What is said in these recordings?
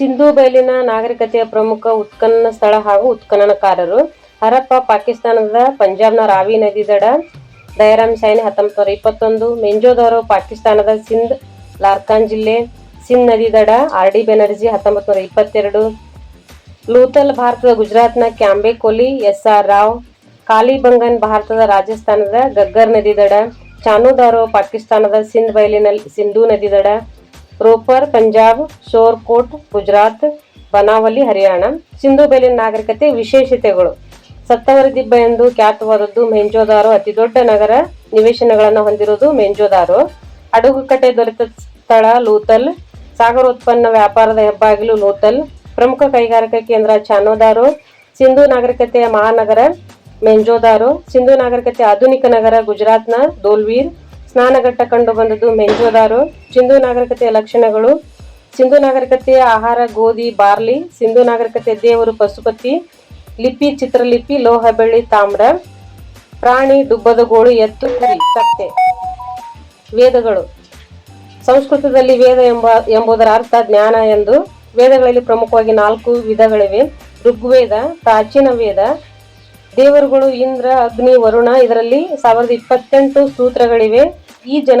ಸಿಂಧೂ ಬಯಲಿನ ನಾಗರಿಕತೆಯ ಪ್ರಮುಖ ಉತ್ಖನನ ಸ್ಥಳ ಹಾಗೂ ಉತ್ಖನನಕಾರರು. ಹರಪ್ಪ, ಪಾಕಿಸ್ತಾನದ ಪಂಜಾಬ್ನ ರಾವಿ ನದಿ ದಡ. ದಯರಾಮ್ ಸೈನಿ ಹತ್ತೊಂಬತ್ತು ನೂರ ಇಪ್ಪತ್ತೊಂದು. ಮೆಂಜೋದವರು ಪಾಕಿಸ್ತಾನದ ಸಿಂಧ್ ಲಾರ್ಕಾನ್ ಜಿಲ್ಲೆ ಸಿಂಧ್ ನದಿ ದಡ. ಆರ್ ಡಿ ಬೆನರ್ಜಿ ಹತ್ತೊಂಬತ್ತು ಇಪ್ಪತ್ತೆರಡು. ಲೂತಲ್, ಭಾರತದ ಗುಜರಾತ್ನ ಕ್ಯಾಂಬೆ ಕೊಲಿ ಎಸ್ ಆರ್ ರಾವ್. ಕಾಲಿಬಂಗನ್, ಭಾರತದ ರಾಜಸ್ಥಾನದ ಗಗ್ಗರ್ ನದಿ ದಡ. ಚಾನುದಾರೋ, ಪಾಕಿಸ್ತಾನದ ಸಿಂಧ್ ಬಯಲಿನಲ್ಲಿ ಸಿಂಧೂ ನದಿ ದಡ. ರೋಪರ್, ಪಂಜಾಬ್, ಶೋರ್ಕೋಟ್, ಗುಜರಾತ್ ಬನಾವಲಿ ಹರಿಯಾಣ, ಸಿಂಧು ಬೇಲಿನ ನಾಗರಿಕತೆ ವಿಶೇಷತೆಗಳು. ಸತ್ತವರ ದಿಬ್ಬ ಎಂದು ಖ್ಯಾತವಾದದ್ದು ಮೆಂಜೋದಾರೋ ಅತಿದೊಡ್ಡ ನಗರ ನಿವೇಶನಗಳನ್ನು ಹೊಂದಿರುವುದು ಮೆಂಜೋದಾರೋ ಅಡುಗುಕಟ್ಟೆ ದೊರೆತ ಸ್ಥಳ ಲೂತಲ್. ಸಾಗರೋತ್ಪನ್ನ ವ್ಯಾಪಾರದ ಹೆಬ್ಬಾಗಿಲು ಲೂತಲ್. ಪ್ರಮುಖ ಕೈಗಾರಿಕಾ ಕೇಂದ್ರ ಚಾನೋದಾರೋ. ಸಿಂಧೂ ನಾಗರಿಕತೆಯ ಮಹಾನಗರ ಮೆಂಜೋದಾರೋ ಸಿಂಧೂ ನಾಗರಿಕತೆ ಆಧುನಿಕ ನಗರ ಗುಜರಾತ್ನ ದೋಲ್ವೀರ್. ಸ್ನಾನಘಟ್ಟ ಕಂಡು ಬಂದದ್ದು ಮೆಂಜೋದಾರು. ಸಿಂಧೂ ನಾಗರಿಕತೆಯ ಲಕ್ಷಣಗಳು. ಸಿಂಧೂ ನಾಗರಿಕತೆಯ ಆಹಾರ, ಗೋಧಿ, ಬಾರ್ಲಿ, ಸಿಂಧೂ ನಾಗರಿಕತೆಯ ದೇವರು ಪಶುಪತಿ, ಲಿಪಿ, ಚಿತ್ರಲಿಪಿ, ಲೋಹ, ಬೆಳ್ಳಿ, ತಾಮ್ರ, ಪ್ರಾಣಿ, ದುಬ್ಬದ ಗೋಳು, ಎತ್ತು, ಕುರಿ ಕತ್ತೆ ವೇದಗಳು. ಸಂಸ್ಕೃತದಲ್ಲಿ ವೇದ ಎಂಬ, ಎಂಬುದರ ಅರ್ಥ ಜ್ಞಾನ ಎಂದು. ವೇದಗಳಲ್ಲಿ ಪ್ರಮುಖವಾಗಿ ನಾಲ್ಕು ವಿಧಗಳಿವೆ. ಋಗ್ವೇದ, ಪ್ರಾಚೀನ ವೇದ ದೇವರುಗಳು ಇಂದ್ರ, ಅಗ್ನಿ, ವರುಣ ಇದರಲ್ಲಿ ಸಾವಿರದ ಇಪ್ಪತ್ತೆಂಟು ಸೂತ್ರಗಳಿವೆ. ಈ ಜನ,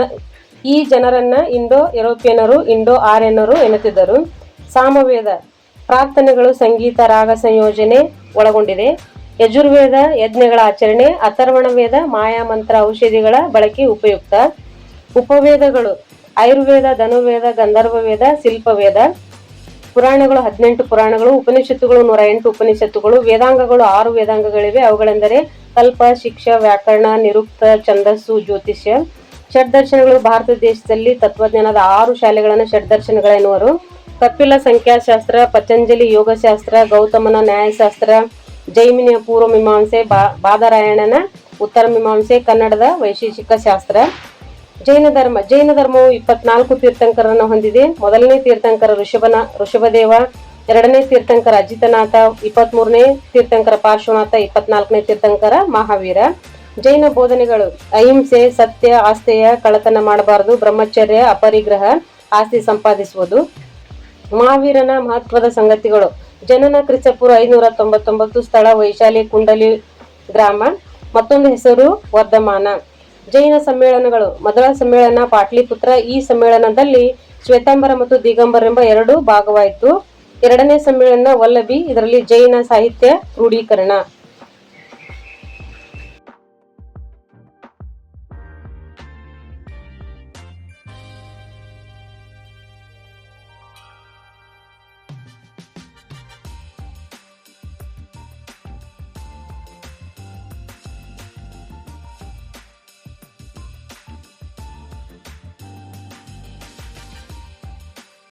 ಈ ಜನರನ್ನ ಇಂಡೋ ಯುರೋಪಿಯನರು ಇಂಡೋ ಆರ್ಯನರು ಎನ್ನುತ್ತಿದ್ದರು. ಸಾಮವೇದ, ಪ್ರಾರ್ಥನೆಗಳು ಸಂಗೀತ, ರಾಗ ಸಂಯೋಜನೆ ಒಳಗೊಂಡಿದೆ. ಯಜುರ್ವೇದ, ಯಜ್ಞಗಳ ಆಚರಣೆ ಅಥರ್ವಣ ವೇದ ಮಾಯಾ ಮಂತ್ರ ಔಷಧಿಗಳ ಬಳಕೆ ಉಪಯುಕ್ತ. ಉಪವೇದಗಳು, ಆಯುರ್ವೇದ ಧನುವೇದ ಗಂಧರ್ವ ವೇದ ಶಿಲ್ಪವೇದ. ಪುರಾಣಗಳು, ಹದಿನೆಂಟು ಪುರಾಣಗಳು, ಉಪನಿಷತ್ತುಗಳು ನೂರ ಎಂಟು ಉಪನಿಷತ್ತುಗಳು, ವೇದಾಂಗಗಳು, ಆರು ವೇದಾಂಗಗಳಿವೆ. ಅವುಗಳೆಂದರೆ ಕಲ್ಪ, ಶಿಕ್ಷ, ವ್ಯಾಕರಣ, ನಿರುಕ್ತ, ಛಂದಸ್ಸು, ಜ್ಯೋತಿಷ್ಯ. ಷಡ್ದರ್ಶನಗಳು ಭಾರತ ದೇಶದಲ್ಲಿ ತತ್ವಜ್ಞಾನದ ಆರು ಶಾಲೆಗಳನ್ನು ಷಡ್ದರ್ಶನಗಳೆನ್ನುವರು ಕಪಿಲ ಸಂಖ್ಯಾಶಾಸ್ತ್ರ, ಪತಂಜಲಿ ಯೋಗಶಾಸ್ತ್ರ, ಗೌತಮನ ನ್ಯಾಯಶಾಸ್ತ್ರ, ಜೈಮಿನಿಯ ಪೂರ್ವ ಮೀಮಾಂಸೆ, ಬಾ, ಬಾದರಾಯಣನ ಉತ್ತರ ಮೀಮಾಂಸೆ, ಕನ್ನಡದ ವೈಶೇಷಿಕ ಶಾಸ್ತ್ರ. ಜೈನ ಧರ್ಮ, ಜೈನ ಧರ್ಮವು ಇಪ್ಪತ್ನಾಲ್ಕು ತೀರ್ಥಂಕರನ್ನು ಹೊಂದಿದೆ. ಮೊದಲನೇ ತೀರ್ಥಂಕರ ಋಷಭನ, ಋಷಭದೇವ, ಎರಡನೇ ತೀರ್ಥಂಕರ ಅಜಿತನಾಥ, ಇಪ್ಪತ್ಮೂರನೇ ತೀರ್ಥಂಕರ ಪಾರ್ಶ್ವನಾಥ, ಇಪ್ಪತ್ನಾಲ್ಕನೇ ತೀರ್ಥಂಕರ ಮಹಾವೀರ. ಜೈನ ಬೋಧನೆಗಳು ಅಹಿಂಸೆ, ಸತ್ಯ ಆಸ್ತೆಯ ಕಳತನ ಮಾಡಬಾರದು, ಬ್ರಹ್ಮಚರ್ಯ, ಅಪರಿಗ್ರಹ, ಆಸ್ತಿ ಸಂಪಾದಿಸುವುದು. ಮಹಾವೀರನ ಮಹತ್ವದ ಸಂಗತಿಗಳು. ಜನನ ಕ್ರಿಸ್ತಪುರ ಐನೂರ ತೊಂಬತ್ತೊಂಬತ್ತು ಸ್ಥಳ, ವೈಶಾಲಿ ಕುಂಡಲಿ ಗ್ರಾಮ. ಮತ್ತೊಂದು ಹೆಸರು ವರ್ಧಮಾನ. ಜೈನ ಸಮ್ಮೇಳನಗಳು. ಮೊದಲ ಸಮ್ಮೇಳನ, ಪಾಟ್ಲಿಪುತ್ರ ಈ ಸಮ್ಮೇಳನದಲ್ಲಿ ಶ್ವೇತಾಂಬರ ಮತ್ತು ದಿಗಂಬರ ಎಂಬ ಎರಡು ಭಾಗವಾಯಿತು. ಎರಡನೇ ಸಮ್ಮೇಳನ ವಲ್ಲಭಿ, ಇದರಲ್ಲಿ ಜೈನ ಸಾಹಿತ್ಯ ಕ್ರೋಢೀಕರಣ